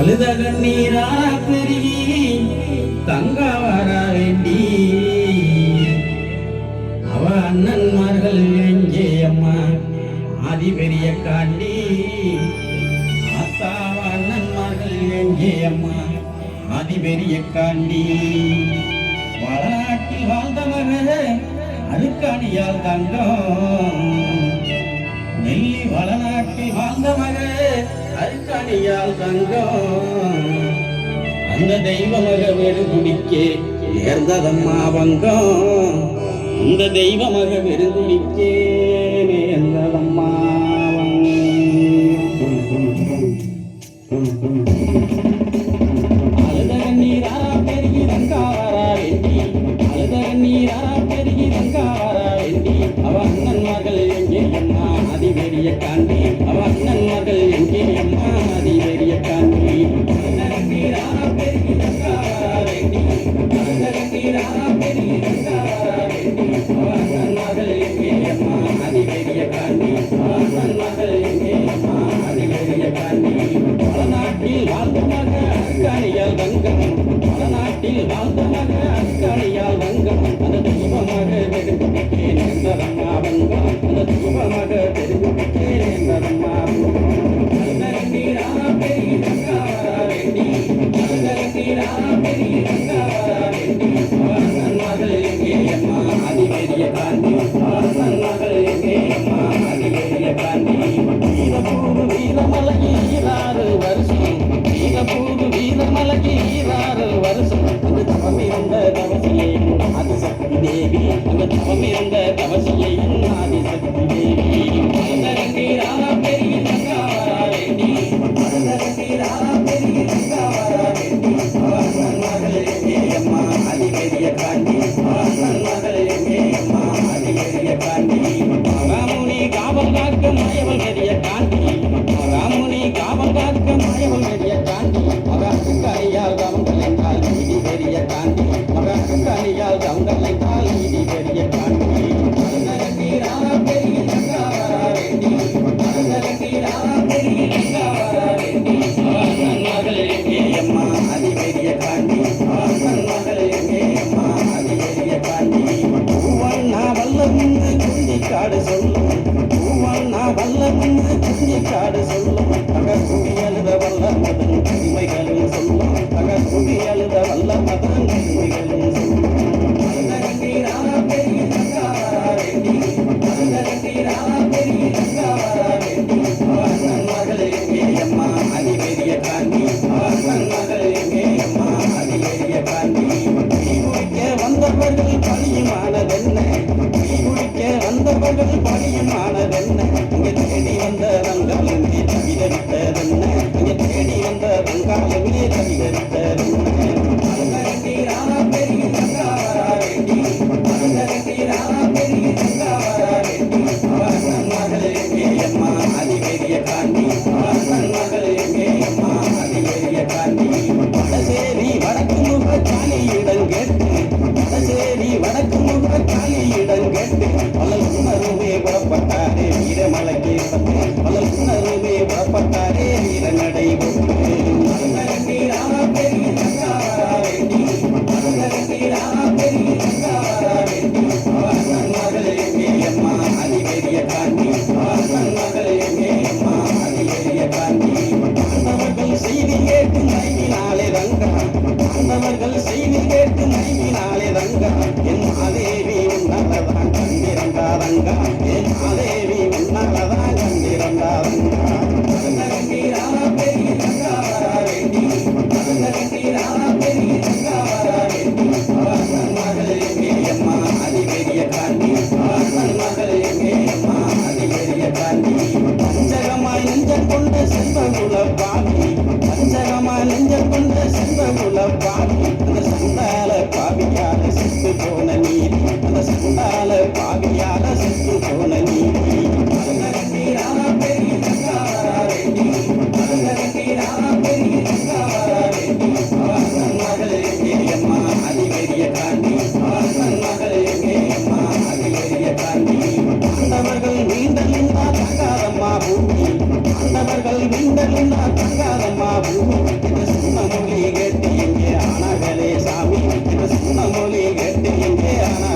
அழுத கண்ணீரா பெருகி தங்க வர வேண்டி. அவ அண்ணன்மார்கள் எங்கே அம்மா ஆதி பெரிய காண்டி. ஆத்தாவ அண்ணன்மார்கள் எங்கே அம்மா ஆதி பெரிய காண்டி. வளநாட்டில் வாழ்ந்தவர்கள் அழுக்காணியால் தங்கம். நெல்லி வளநாட்டில் வாழ்ந்தவர்கள் மகளே தங்கம் அந்த தெய்வ மக குடிக்கே நேர்ந்ததம்மா வங்கம் அந்த தெய்வ மக குடிக்கே நேர்ந்ததம்மா அழுத கண்ணீரா பெருகி ரங்காவரா வேண்டி. அழுத கண்ணீரா பெருகி வேண்டி. அவ அண்ணன் மகள் எங்கே அம்மா அதிபெரிய காண்டி அவ அண்ணன் மகள் எங்கே அம்மா அக்காணியால் வங்கம் வளநாட்டில் வாழ்ந்த வங்கம் அந்த தெய்வமாக பெருகுவிக்கே நேர்ந்ததம்மா வங்கம் அந்த தெய்வமாக பெருகுவிக்கே நேர்ந்ததம்மா நீரா பெரிய தங்காவரா வேண்டி பெரிய மகள் எங்கே அம்மா அதிபெரிய காந்தி மகள் எங்கே அம்மா அதிபெரிய காந்தி தேவி அங்க தவம் இருந்த தவசியை ஆதி சக்தி தேவி நீரா பெரிய தங்காவரா வேண்டி நீரா பெரிய தங்காவரா வேண்டி அவன் மகள் எங்கே அம்மா அதிபெரிய காந்தி. அவன் மகாமுனி காவல் காக்க மாயவள் பெரிய காந்தி. மகாமுனி காவல் காக்க மாயவள் பெரிய காடு சொல்லும் பூவண்ணா வல்லமுன்னு குந்தி காடு சொல்லும் தக குடி அழுத வல்ல மதன் உரிமைகளும் சொல்லும். தக குடி அழுத வல்ல மதன் உரிமைகளும் வந்தவர்கள் பணியுமானதென்ன மகள் எங்கே அம்மா அதிபெரிய காந்தி ஆண்டவர்கள் செய்தி கேட்டு மைவினாலே ரங்கா ஆண்டவர்கள் செய்தி கேட்டு மைவினாலே ரங்கா என் மாதேவி உன்னலதான் கண்ணிரண்டா ரங்கா என் மாதேவி பாவியால செத்து போன நீதி அந்த சண்டால பாவியால செத்து போன நீதி கண்டலின்னா தங்காதம்மா பூமி இந்த சின்ன மொழி கட்டி இங்கே ஆனாகலே சாமி? இந்த சின்ன மொழி கட்டி இங்கே ஆனா